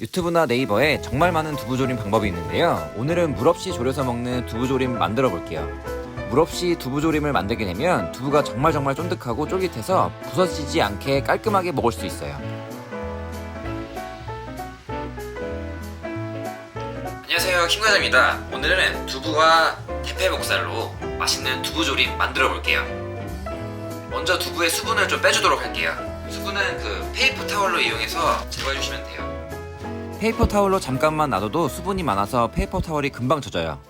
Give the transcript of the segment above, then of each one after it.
유튜브나 네이버에 정말 많은 두부 조림 방법이 있는데요. 오늘은 물 없이 졸여서 먹는 두부 조림 만들어 볼게요. 물 없이 두부 조림을 만들게 되면 두부가 정말 정말 쫀득하고 쫄깃해서 부서지지 않게 깔끔하게 먹을 수 있어요. 안녕하세요 김과장입니다. 오늘은 두부와 대패목살로 맛있는 두부 조림 만들어 볼게요. 먼저 두부의 수분을 좀 빼주도록 할게요. 수분은 그 페이퍼 타월로 이용해서 제거해 주시면 돼요. 페이퍼 타월로 잠깐만 놔둬도 수분이 많아서 페이퍼 타월이 금방 젖어요.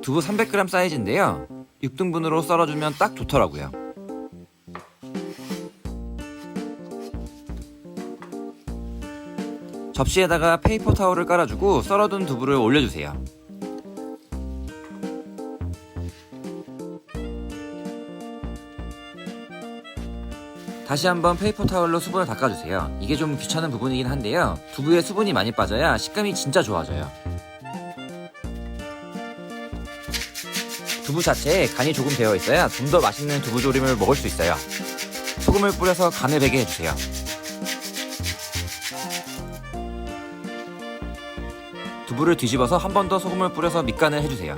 두부 300g 사이즈인데요. 6등분으로 썰어주면 딱 좋더라고요. 접시에다가 페이퍼 타월을 깔아주고 썰어둔 두부를 올려주세요. 다시 한번 페이퍼 타월로 수분을 닦아주세요. 이게 좀 귀찮은 부분이긴 한데요. 두부에 수분이 많이 빠져야 식감이 진짜 좋아져요. 두부 자체에 간이 조금 되어 있어야 좀 더 맛있는 두부조림을 먹을 수 있어요. 소금을 뿌려서 간을 배게 해주세요. 두부를 뒤집어서 한 번 더 소금을 뿌려서 밑간을 해주세요.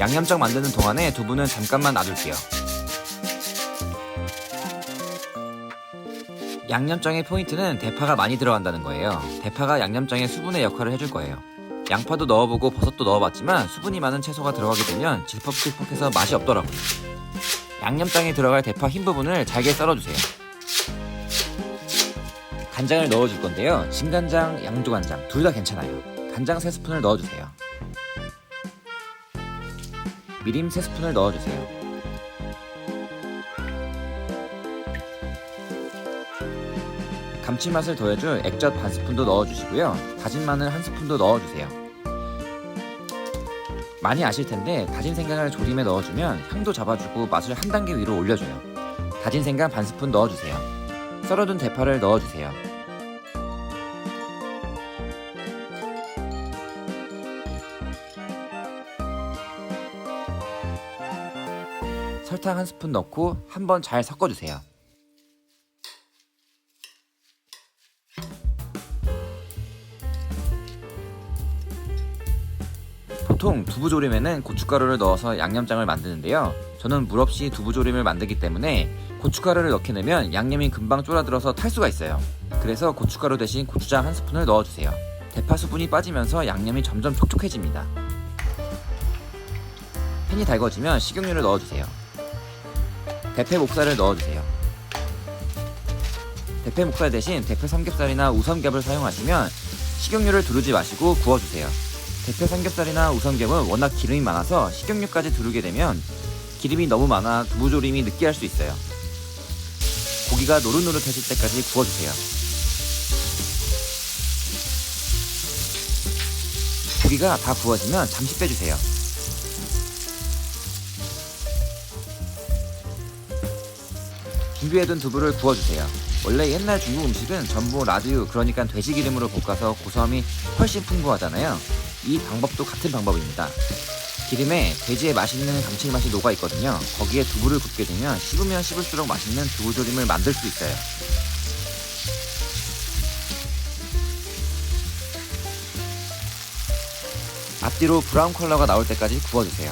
양념장 만드는 동안에 두부는 잠깐만 놔둘게요. 양념장의 포인트는 대파가 많이 들어간다는 거예요. 대파가 양념장의 수분의 역할을 해줄 거예요. 양파도 넣어보고 버섯도 넣어봤지만 수분이 많은 채소가 들어가게 되면 질퍽질퍽해서 맛이 없더라고요. 양념장에 들어갈 대파 흰 부분을 잘게 썰어주세요. 간장을 넣어줄 건데요. 진간장, 양조간장 둘 다 괜찮아요. 간장 3스푼을 넣어주세요. 미림 3스푼을 넣어주세요. 감칠맛을 더해줄 액젓 반 스푼도 넣어주시고요. 다진 마늘 한 스푼도 넣어주세요. 많이 아실 텐데 다진 생강을 조림에 넣어주면 향도 잡아주고 맛을 한 단계 위로 올려줘요. 다진 생강 반 스푼 넣어주세요. 썰어둔 대파를 넣어주세요. 설탕 한 스푼 넣고 한번 잘 섞어주세요. 보통 두부조림에는 고춧가루를 넣어서 양념장을 만드는데요. 저는 물 없이 두부조림을 만들기 때문에 고춧가루를 넣게 되면 양념이 금방 쫄아들어서 탈 수가 있어요. 그래서 고춧가루 대신 고추장 한 스푼을 넣어주세요. 대파 수분이 빠지면서 양념이 점점 촉촉해집니다. 팬이 달궈지면 식용유를 넣어주세요. 대패 목살을 넣어주세요. 대패 목살 대신 대패 삼겹살이나 우삼겹을 사용하시면 식용유를 두르지 마시고 구워주세요. 대패 삼겹살이나 우삼겹은 워낙 기름이 많아서 식용유까지 두르게 되면 기름이 너무 많아 두부조림이 느끼할 수 있어요. 고기가 노릇노릇해질 때까지 구워주세요. 고기가 다 구워지면 잠시 빼주세요. 준비해둔 두부를 구워주세요. 원래 옛날 중국 음식은 전부 라드유 그러니까 돼지 기름으로 볶아서 고소함이 훨씬 풍부하잖아요. 이 방법도 같은 방법입니다. 기름에 돼지의 맛있는 감칠맛이 녹아 있거든요. 거기에 두부를 굽게 되면 씹으면 씹을수록 맛있는 두부조림을 만들 수 있어요. 앞뒤로 브라운 컬러가 나올 때까지 구워주세요.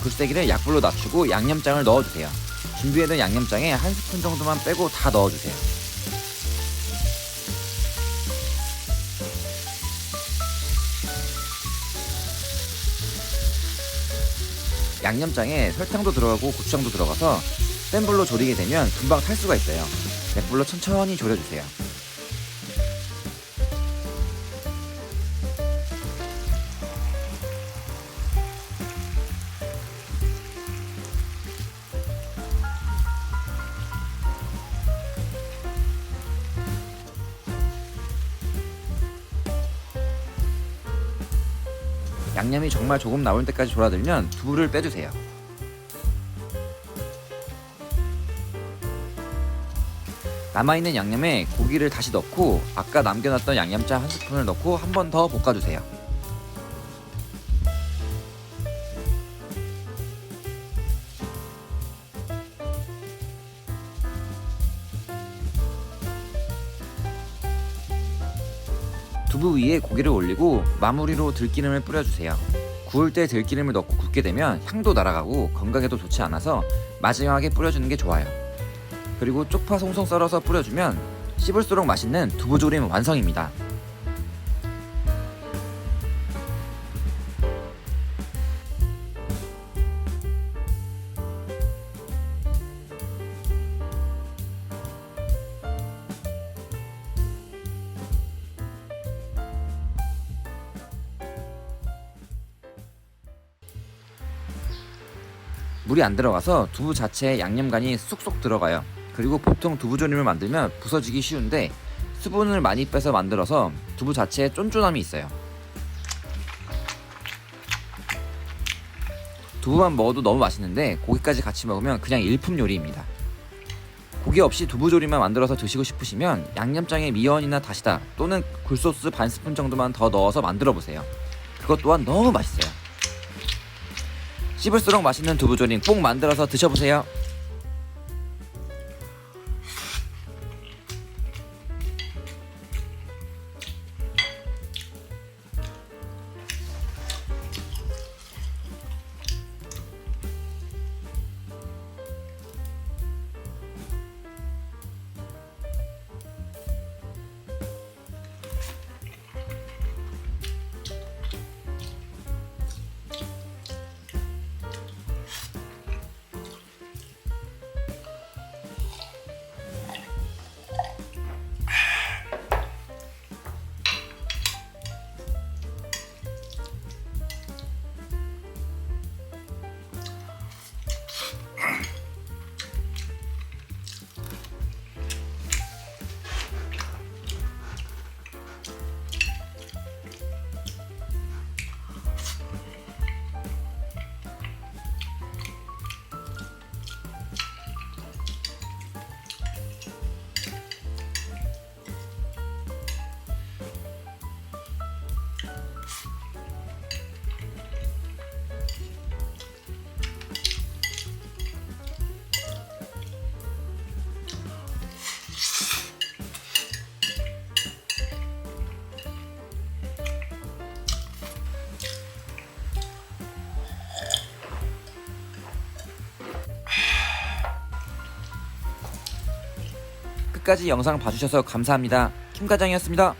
불세기를 약불로 낮추고 양념장을 넣어주세요. 준비해둔 양념장에 한 스푼 정도만 빼고 다 넣어주세요. 양념장에 설탕도 들어가고 고추장도 들어가서 센 불로 졸이게 되면 금방 탈 수가 있어요. 넷불로 천천히 졸여주세요. 양념이 정말 조금 나올 때까지 졸아들면 두부를 빼주세요. 남아있는 양념에 고기를 다시 넣고 아까 남겨놨던 양념장 한 스푼을 넣고 한 번 더 볶아주세요. 두부 위에 고기를 올리고 마무리로 들기름을 뿌려주세요. 구울 때 들기름을 넣고 굽게 되면 향도 날아가고 건강에도 좋지 않아서 마지막에 뿌려주는 게 좋아요. 그리고 쪽파 송송 썰어서 뿌려주면 씹을수록 맛있는 두부조림 완성입니다. 물이 안 들어가서 두부 자체에 양념간이 쏙쏙 들어가요. 그리고 보통 두부조림을 만들면 부서지기 쉬운데 수분을 많이 빼서 만들어서 두부 자체에 쫀쫀함이 있어요. 두부만 먹어도 너무 맛있는데 고기까지 같이 먹으면 그냥 일품 요리입니다. 고기 없이 두부조림만 만들어서 드시고 싶으시면 양념장에 미원이나 다시다 또는 굴소스 반 스푼 정도만 더 넣어서 만들어 보세요. 그것 또한 너무 맛있어요. 씹을수록 맛있는 두부조림 꼭 만들어서 드셔보세요. 끝까지 영상 봐주셔서 감사합니다. 김과장이었습니다.